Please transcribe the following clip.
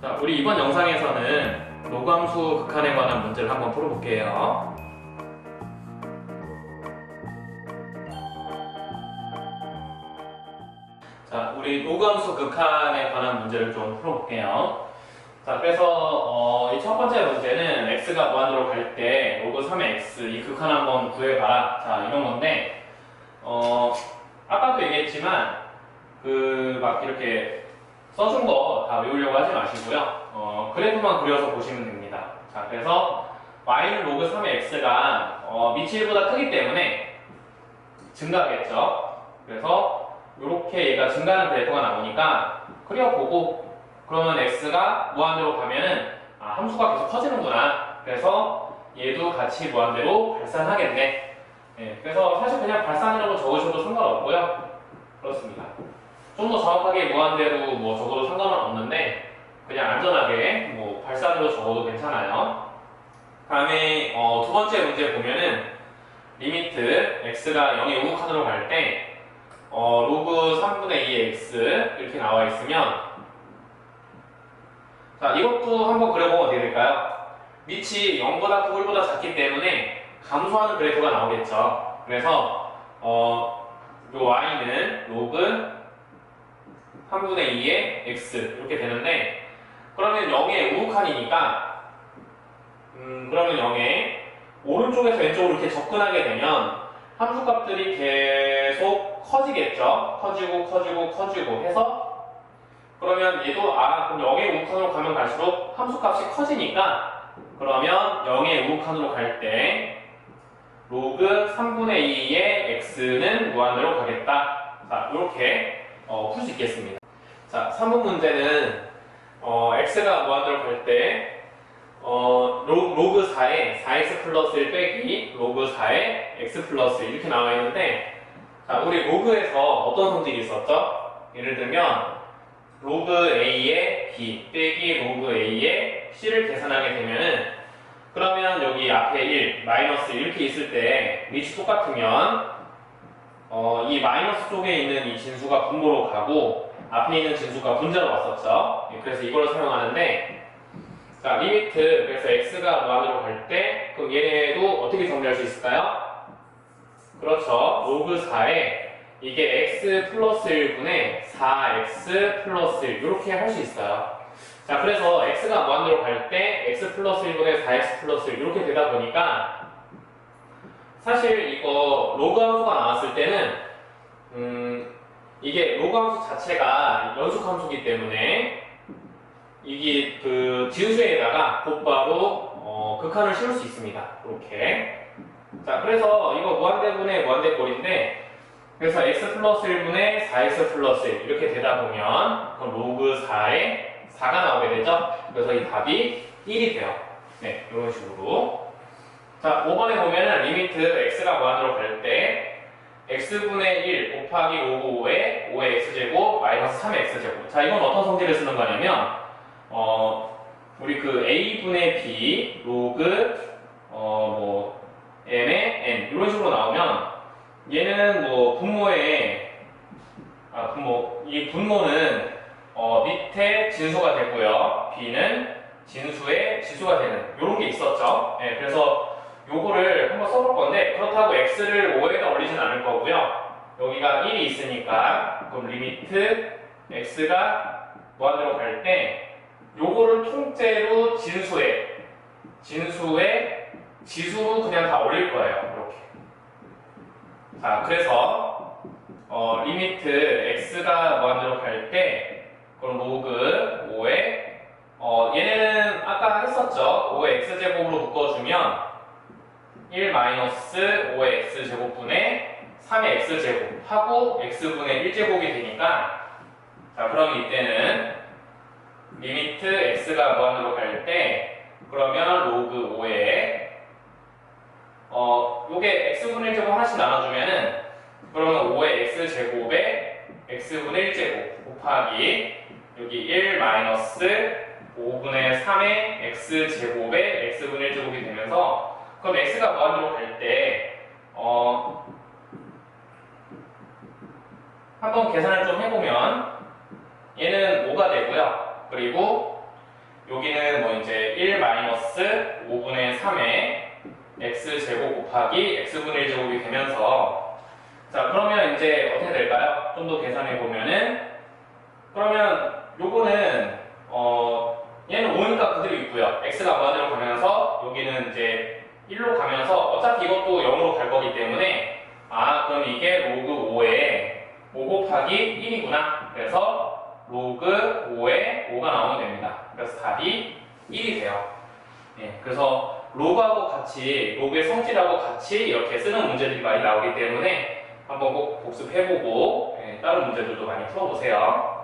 자, 우리 이번 영상에서는 로감수 극한에 관한 문제를 한번 풀어볼게요. 자, 우리 로감수 극한에 관한 문제를 좀 풀어볼게요. 자, 그래서 어, 이 첫 번째 문제는 x가 무한으로 갈 때 로그 3의 x 이 극한 한번 구해봐라. 자, 이런 건데 어, 아까도 얘기했지만 그 막 이렇게 써준 거 다 외우려고 하지 마시고요. 어, 그래프만 그려서 보시면 됩니다. 자, 그래서 y는 로그 3의 x가 어, 밑이 1보다 크기 때문에 증가하겠죠. 그래서 이렇게 얘가 증가하는 그래프가 나오니까 그려보고 그러면 x가 무한대로 가면은 아, 함수가 계속 커지는구나. 그래서 얘도 같이 무한대로 발산하겠네. 예, 그래서 사실 그냥 발산이라고 적으셔도 상관없고요. 그렇습니다. 좀 더 정확하게 무한대로 뭐 적어도 상관은 없는데 그냥 안전하게 뭐 발산으로 적어도 괜찮아요. 다음에 어, 두 번째 문제 보면은 리미트 x가 0의 우극한으로 갈때 어, 로그 3분의 2의 x 이렇게 나와 있으면 자 이것도 한번 그려보면 어떻게 될까요? 밑이 0보다 크고 1보다 작기 때문에 감소하는 그래프가 나오겠죠. 그래서 어, 요 y는 로그 3분의 2의 x 이렇게 되는데 그러면 0의 우극한이니까 음, 그러면 0의 오른쪽에서 왼쪽으로 이렇게 접근하게 되면 함수값들이 계속 커지겠죠. 커지고 커지고 커지고 해서 그러면 얘도 아 그럼 0의 우극한으로 가면 갈수록 함수값이 커지니까 그러면 0의 우극한으로 갈 때 로그 3분의 2의 x는 무한대로 가겠다. 자 이렇게 어, 풀 수 있겠습니다. 자 3번 문제는 어, x가 무한대로 갈때 어, 로, 로그 4에 4x 플러스 1 빼기 로그 4에 x 플러스 1 이렇게 나와 있는데 자 우리 로그에서 어떤 성질이 있었죠? 예를 들면 로그 a의 b 빼기 로그 a의 c를 계산하게 되면은 그러면 여기 앞에 1, 마이너스 이렇게 있을 때 밑이 똑같으면 어, 이 마이너스 쪽에 있는 이 진수가 분모로 가고 앞에 있는 진수가 분자로 왔었죠. 예, 그래서 이걸 사용하는데 자 리미트 그래서 x가 무한으로 갈 때 그럼 얘네도 어떻게 정리할 수 있을까요? 그렇죠. 로그 4에 이게 x 플러스 1분의 4x 플러스 1 이렇게 할 수 있어요. 자 그래서 x가 무한대로 갈 때 x 플러스 1분의 4x 플러스 1 이렇게 되다 보니까 사실 이거 로그 함수가 나왔을 때는 음 이게 로그 함수 자체가 연속 함수기 때문에 이게 그 지우수에다가 곧바로 어, 극한을 씌울 수 있습니다. 이렇게 자 그래서 이거 무한대분의 무한대꼴인데 그래서 x 플러스 1분의 4x 플러스 1 이렇게 되다 보면 그럼 로그 4에 4가 나오게 되죠. 그래서 이 답이 1이 돼요. 네, 이런 식으로. 자, 5번에 보면은 리미트 x가 무한으로 갈 때 x분의 1 곱하기 로그 5에 5의 x제곱 마이너스 3의 x제곱. 자, 이건 어떤 성질을 쓰는 거냐면 어, 우리 그 a분의 b 로그 어, 뭐 n의 n 이런 식으로 나오면 얘는 뭐 분모에 아 분모 이 분모는 어, 밑에 진수가 되고요. b는 진수의 지수가 되는 이런 게 있었죠. 예, 그래서 요거를 한번 써볼 건데 그렇다고 x를 5에다 올리진 않을 거고요. 여기가 1이 있으니까 그럼 리미트 x가 무한대로 갈 때 요거를 통째로 진수에 진수의 지수로 그냥 다 올릴 거예요. 이렇게. 자, 그래서 어, 리미트 x가 무한대로 갈 때 그럼 로그 5에 어, 얘네는 아까 했었죠. 5의 x제곱으로 묶어주면 1 마이너스 5의 x제곱분의 3의 x제곱 하고 x분의 1제곱이 되니까 자 그럼 이때는 리미트 x가 무한으로 갈 때 그러면 로그 5에 어 요게 x분의 1제곱 하나씩 나눠주면은 그러면 5의 x제곱에 x분의 1제곱 곱하기 여기 1 마이너스 5분의 3의 x제곱에 x분의 1제곱이 되면서 그럼 x가 무한으로 갈때 어, 한번 계산을 좀 해보면 얘는 5가 되고요. 그리고 여기는 뭐 이제 1 마이너스 5분의 3의 x 제곱 곱하기 x분의 1 제곱이 되면서 자 그러면 이제 어떻게 될까요? 좀 더 계산해 보면은 그러면 요거는 어 얘는 5니까 그대로 있고요. x가 무한대로 가면서 여기는 이제 1로 가면서 어차피 이것도 0으로 갈 거기 때문에 아 그럼 이게 로그 5에 5 곱하기 1이구나. 그래서 로그 5에 5가 나오면 됩니다. 그래서 답이 1이 돼요. 예, 그래서 로그하고 같이 로그의 성질하고 같이 이렇게 쓰는 문제들이 많이 나오기 때문에 한번 꼭 복습해보고 예, 다른 문제들도 많이 풀어보세요.